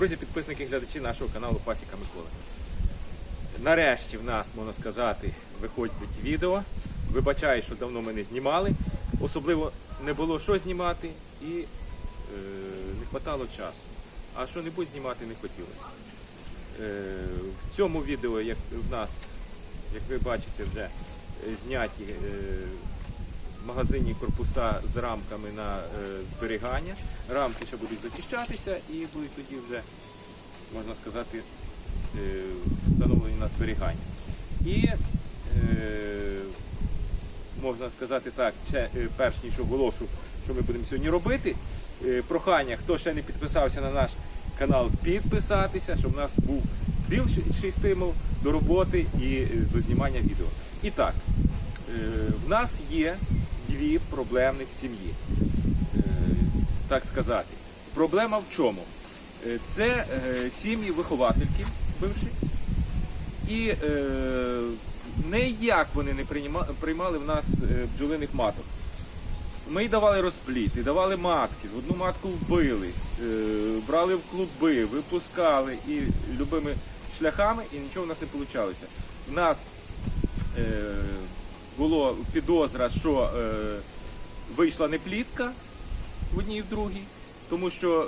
Друзі, підписники і глядачі нашого каналу Пасіка Микола. Нарешті в нас, можна сказати, виходить відео. Вибачаю, що давно ми не знімали. Особливо не було що знімати і е, не вистачало часу. А що-небудь знімати не хотілося. Е, в цьому відео, як в нас, як ви бачите, вже зняті е, магазинні корпуса з рамками на е, зберігання. Рамки ще будуть зачищатися і будуть тоді вже, можна сказати, е, встановлені на зберігання. І е, можна сказати так, перш ніж оголошу, що ми будемо сьогодні робити. Прохання, хто ще не підписався на наш канал, підписатися, щоб у нас був більший стимул до роботи і до знімання відео. І так, в нас є дві проблемних сім'ї. Е, Так сказати. Проблема в чому? Е, Це е, сім'ї виховательки бивші. І ніяк вони не приймали в нас бджолиних маток. Ми давали розпліт, і давали матки, одну матку вбили, брали в клуби, випускали і любими шляхами, і нічого в нас не вийшло. У нас було підозра, що е, вийшла неплітка в одній і в другій, тому що е,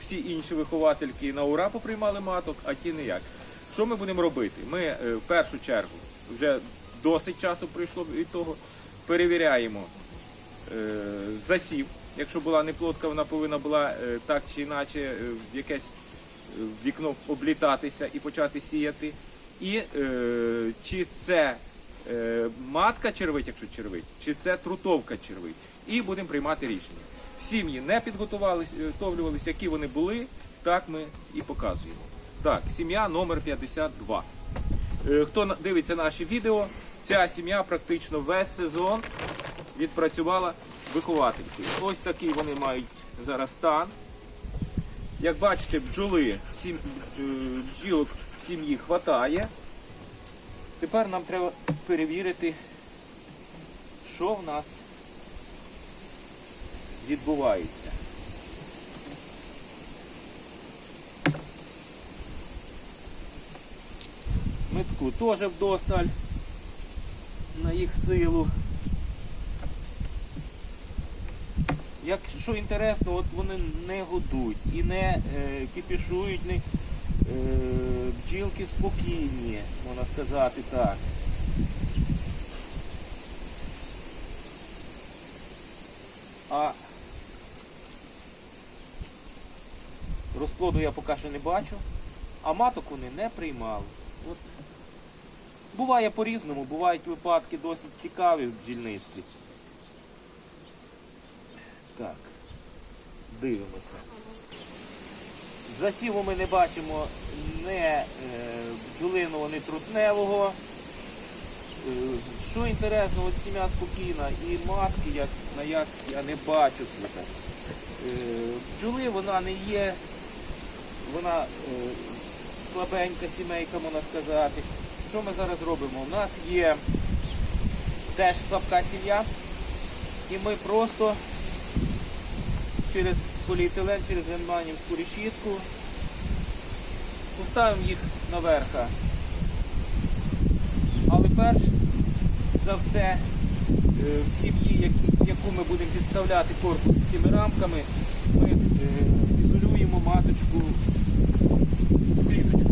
всі інші виховательки на ура поприймали маток, а ті ніяк. Що ми будемо робити? Ми е, в першу чергу вже досить часу пройшло від того, перевіряємо е, засів. Якщо була неплодка, вона повинна була е, так чи інакше е, в якесь е, вікно облітатися і почати сіяти. І е, чи це матка червить, якщо червить, чи це трутовка червить. І будемо приймати рішення. Сім'ї не підготувалися, е, які вони були, так ми і показуємо. Так, сім'я номер 52. Е, Хто дивиться наші відео, ця сім'я практично весь сезон відпрацювала вихователькою. Ось такий вони мають зараз стан. Як бачите, бджоли, е, бджілок в сім'ї хватає. Тепер нам треба перевірити, що в нас відбувається. Метку теж вдосталь на їх силу. Якщо інтересно, от вони не гудуть і не е, кипішують, не, бджілки спокійні, можна сказати так. А розплоду я поки що не бачу, а маток вони не приймали. От. Буває по-різному, бувають випадки досить цікаві в бджільництві. Так, дивимося. Засіву ми не бачимо не бджолиного, не трутневого. Е, що інтересно, от сім'я спокійна і матки, як на як я не бачу цвіта. Е, бджоли вона не є, вона е, слабенька сімейка, можна сказати. Що ми зараз робимо? У нас є теж слабка сім'я, і ми просто через поліетилен, через генманівську решітку поставимо їх наверха. Але перш за все е, в сім'ї, яку ми будемо підставляти корпус з цими рамками, ми е, ізолюємо маточку в кліточку.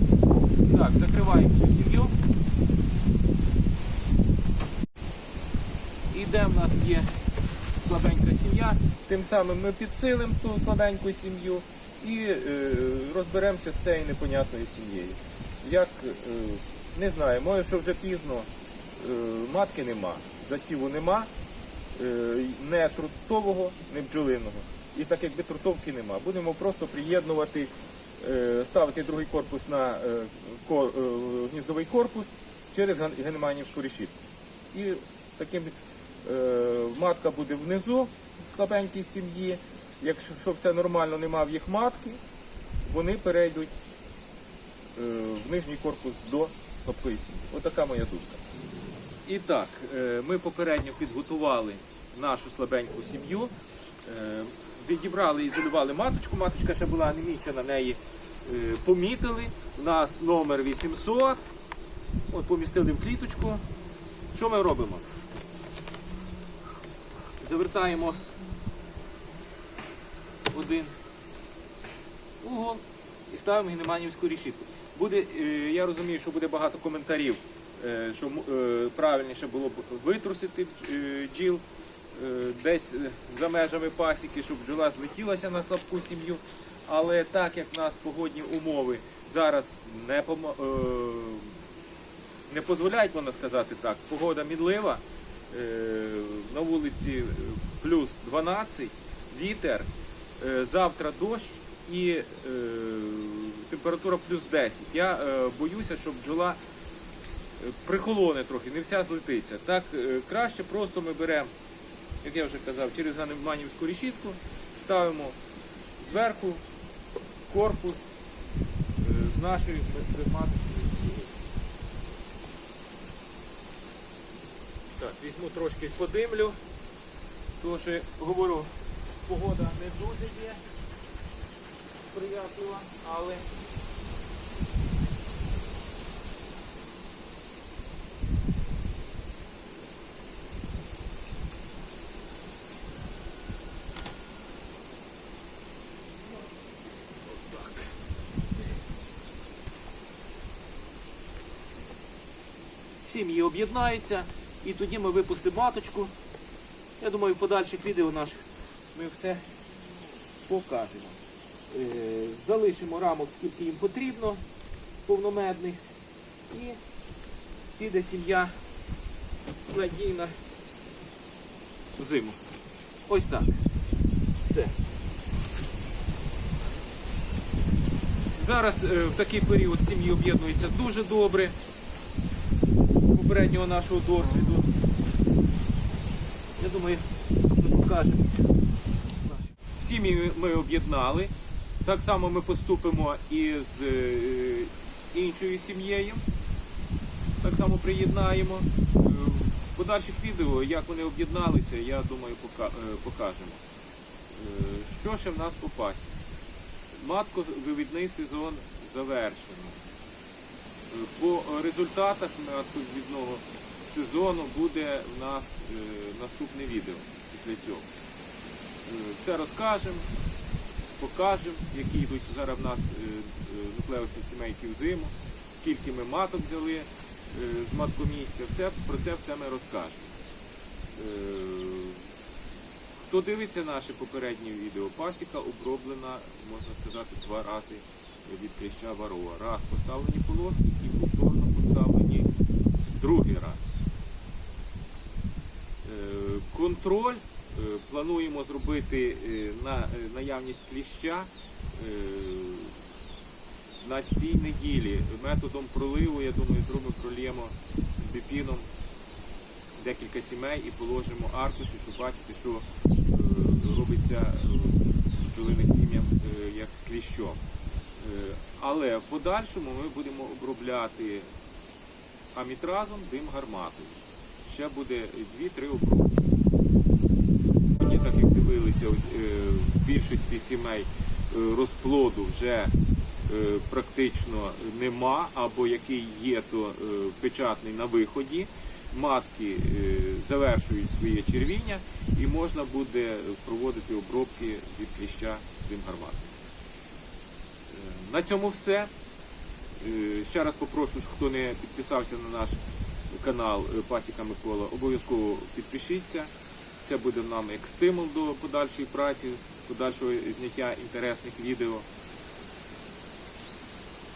Так, закриваємо цю сім'ю. І де в нас є слабенька сім'я, тим самим ми підсилимо ту слабеньку сім'ю і е, розберемося з цією непонятною сім'єю. Як, е, не знаю, може, що вже пізно, е, матки нема, засіву нема, е, не трутового, не бджолиного. І так якби трутовки нема. Будемо просто приєднувати, е, ставити другий корпус на е, ко- е, гніздовий корпус через ген- генеманівську решітку. І таким матка буде внизу в слабенькій сім'ї. Якщо все нормально, нема в їх матки, вони перейдуть е, в нижній корпус до слабкої сім'ї. Отака моя думка. І так, е, ми попередньо підготували нашу слабеньку сім'ю. Е, відібрали ізолювали маточку. Маточка ще була анемічна, на неї е, помітили. У нас номер 800. От помістили в кліточку. Що ми робимо? Завертаємо один угол і ставимо гнеманівську решітку. Буде, е, я розумію, що буде багато коментарів, е, що е, правильніше було б витрусити бджіл е, десь за межами пасіки, щоб бджола злетілася на слабку сім'ю. Але так як в нас погодні умови зараз не е, не дозволяють, можна сказати так. Погода мінлива, е, на вулиці е, плюс 12, вітер, е, завтра дощ і е, температура плюс 10. Я е, боюся, що бджола е, прихолоне трохи, не вся злетиться. Так е, краще просто ми беремо, як я вже казав, через ганеманівську решітку, ставимо зверху корпус е, з нашої маточної Так, візьму трошки подимлю, тому що говорю, погода не дуже є сприятлива, але. Сім'ї об'єднаються і тоді ми випустимо маточку. Я думаю, в подальших відео наших ми все покажемо. Е, Залишимо рамок, скільки їм потрібно, повномедних. І піде сім'я надійна в зиму. Ось так. Все. Зараз е, в такий період сім'ї об'єднуються дуже добре попереднього нашого досвіду. Я думаю, ми покажемо. Сім'ї ми об'єднали. Так само ми поступимо і з е, іншою сім'єю. Так само приєднаємо. Е, В подальших відео, як вони об'єдналися, я думаю, е, покажемо. Е, Що ще в нас по пасіці? Матковивідний сезон завершено. По результатах матковідного сезону буде в нас е, наступне відео після цього. Е, Все розкажемо, покажемо, які йдуть зараз в нас е, нуклеусні сімейки в зиму, скільки ми маток взяли з маткомісця. Все, про це все ми розкажемо. Хто дивиться наше попереднє відео, пасіка оброблена, можна сказати, два рази від кліща варова. Раз поставлені полоски і повторно поставлені другий раз. Е, Контроль е, плануємо зробити е, на наявність кліща на цій неділі. Методом проливу, я думаю, зробимо прольємо біпіном декілька сімей і положимо аркуші, щоб бачити, що робиться в бджолиних сім'ях як з кліщом. Е, Але в подальшому ми будемо обробляти амітразом дим гарматою. Ще буде 2-3 обробки. Так як дивилися, е, в більшості сімей е, розплоду вже практично нема, або який є, то печатний на виході. Матки завершують своє червіння і можна буде проводити обробки від кліща дим гармати. Е, На цьому все. Е, Ще раз попрошу, хто не підписався на наш канал е, Пасіка Микола, обов'язково підпишіться. Це буде нам як стимул до подальшої праці, подальшого зняття інтересних відео.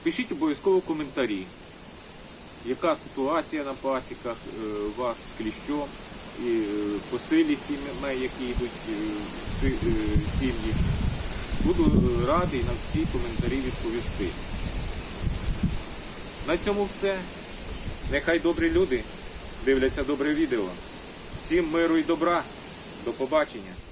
Пишіть обов'язково коментарі, яка ситуація на пасіках е, у вас з кліщом і е, по силі сімей, які йдуть е, е, сім'ї. Буду е, радий на всі коментарі відповісти. На цьому все. Нехай добрі люди дивляться добре відео. Всім миру і добра. До побачення.